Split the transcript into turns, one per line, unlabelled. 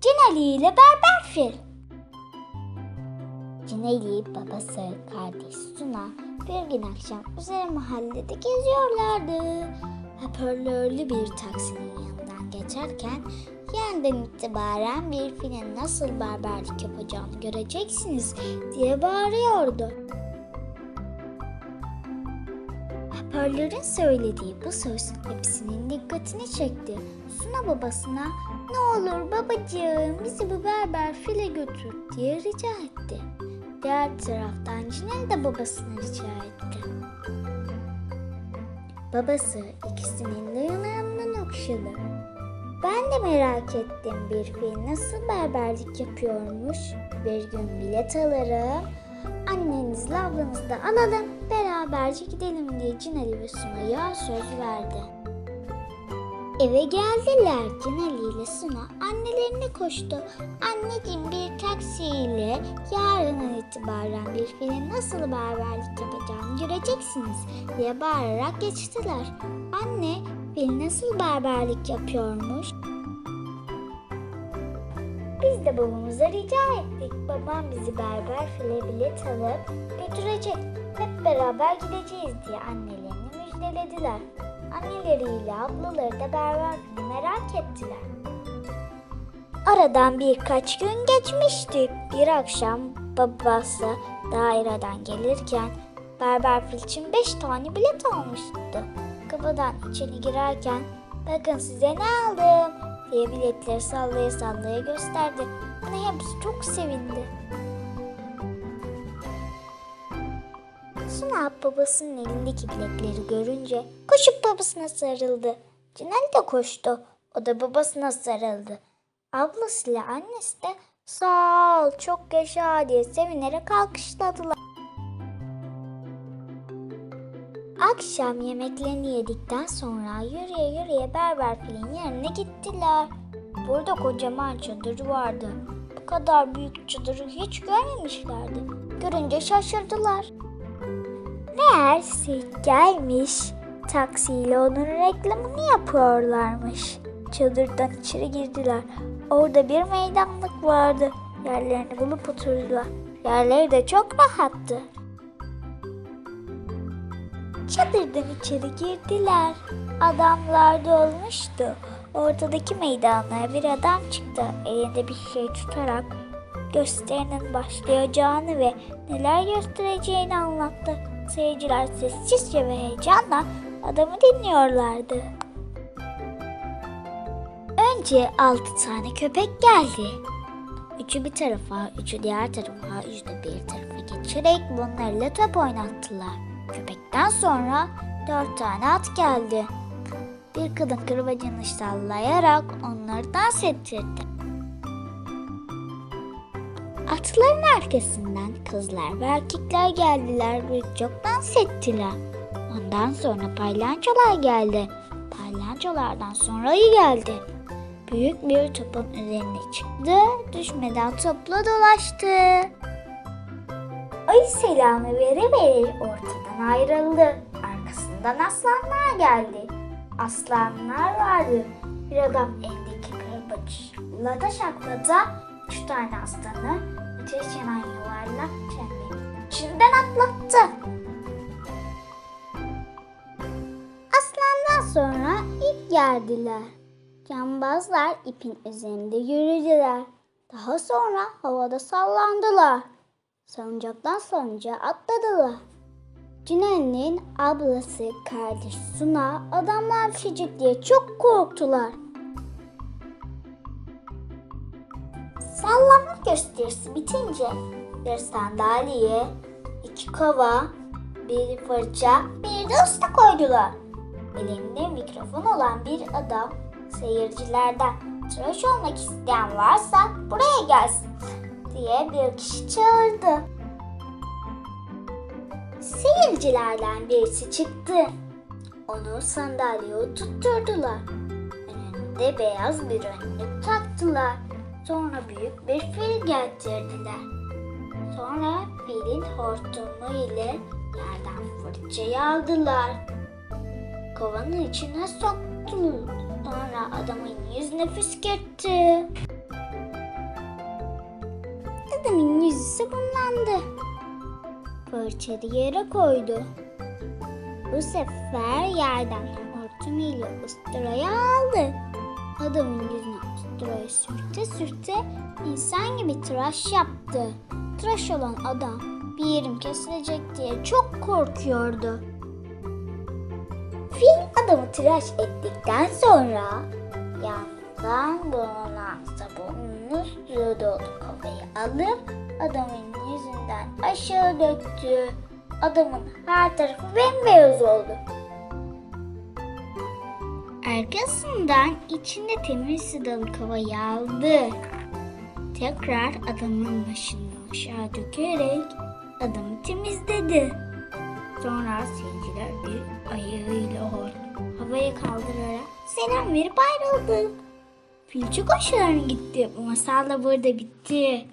Cinali ile Berber Fil. Cinali, babası, kardeş Suna bir gün akşam üzeri mahallede geziyorlardı. Hoparlörlü bir taksinin yanından geçerken yarından itibaren bir filin nasıl berberlik yapacağını göreceksiniz diye bağırıyordu. Hoparlörün söylediği bu söz hepsinin dikkatini çekti. Suna babasına ne olur babacığım bizi bu berber file götür diye rica etti. Diğer taraftan Cinel de babasına rica etti. Babası ikisinin de yanağından okşadı. Ben de merak ettim bir fil nasıl berberlik yapıyormuş. Bir gün bilet alırım. Annenizle ablanızı da alalım. Beraberce gidelim diye Cinali ve Suna'ya söz verdi. Eve geldiler. Cinali ile Suna annelerine koştu. Anneciğim bir taksiyle yarından itibaren bir filin nasıl berberlik yapacağını göreceksiniz diye bağırarak geçtiler. Anne fil nasıl berberlik yapıyormuş? Biz de babamıza rica ettik. Babam bizi berber file bilet alıp götürecek. Hep beraber gideceğiz diye annelerini müjdelediler. Anneleriyle ablaları da berber fili merak ettiler. Aradan birkaç gün geçmişti. Bir akşam babası daireden gelirken berber fil için beş tane bilet almıştı. Kapıdan içeri girerken bakın size ne aldım diye biletleri sallaya sallaya gösterdi. Buna hepsi çok sevindi. Suna babasının elindeki biletleri görünce koşup babasına sarıldı. Cinel de koştu. O da babasına sarıldı. Ablasıyla annesi de sağ ol çok yaşa diye sevinerek alkışladılar. Akşam yemeklerini yedikten sonra yürüye yürüye berber filin yanına gittiler. Burada kocaman çadır vardı. Bu kadar büyük çadırı hiç görmemişlerdi. Görünce şaşırdılar. Meğerse gelmiş taksiyle onun reklamını yapıyorlarmış. Çadırdan içeri girdiler. Orada bir meydanlık vardı. Yerlerini bulup oturdular. Yerleri de çok rahattı. Çadırdan içeri girdiler. Adamlar dolmuştu. Ortadaki meydanlığa bir adam çıktı. Elinde bir şey tutarak gösterinin başlayacağını ve neler göstereceğini anlattı. Seyirciler sessizce ve heyecanla adamı dinliyorlardı. Önce altı tane köpek geldi. Üçü bir tarafa, üçü diğer tarafa, üçü de bir tarafa geçerek bunlarla top oynattılar. Köpekten sonra dört tane at geldi. Bir kadın kırbacını sallayarak onları dans ettirdi. Atların arkasından kızlar ve erkekler geldiler ve çok dans ettiler. Ondan sonra paylançolar geldi. Paylançolardan sonra ayı geldi. Büyük bir topun üzerine çıktı, düşmeden topla dolaştı. Ayı selamı vere vere ortadan ayrıldı. Arkasından aslanlar geldi. Aslanlar vardı. Bir adam eldeki kırbacıyla da şaklata üç tane aslanı ateş yanan yuvarlak çemberin içinden atlattı. Aslandan sonra ip gerdiler. Cambazlar ipin üzerinde yürüdüler. Daha sonra havada sallandılar. Salıncaktan salıncağa atladılar. Cinel'in ablası kardeş Suna adamlar düşecek diye çok korktular. Sallanma gösterisi bitince bir sandalye, iki kova, bir fırça, bir de usta koydular. Elinde mikrofon olan bir adam seyircilerden tıraş olmak isteyen varsa buraya gelsin diye bir kişi çağırdı. Seyircilerden birisi çıktı. Onu sandalyeye oturtturdular. Önünde beyaz bir önlük taktılar. Sonra büyük bir fil getirdiler. Sonra filin hortumu ile yerden fırçayı aldılar. Kovanın içine soktu. Sonra adamın yüzüne püskürttü. Sabunlandı. Fırçayı yere koydu. Bu sefer yerden hortumuyla usturayı aldı. Adamın yüzüne usturayı sürte sürte insan gibi tıraş yaptı. Tıraş olan adam bir yerim kesilecek diye çok korkuyordu. Fil adamı tıraş ettikten sonra yandan bulunan sabunlu suyu dolu kovayı alıp adamın yüzünden aşağı döktü. Adamın her tarafı bembeyaz oldu. Arkasından içinde temiz su dolu kovayı aldı. Tekrar adamın başını aşağı dökerek adamı temizledi. Sonra seyirciler bir ayağıyla havaya kaldırarak selam verip ayrıldı. Çok hoşlarına gitti. Masal da burada bitti.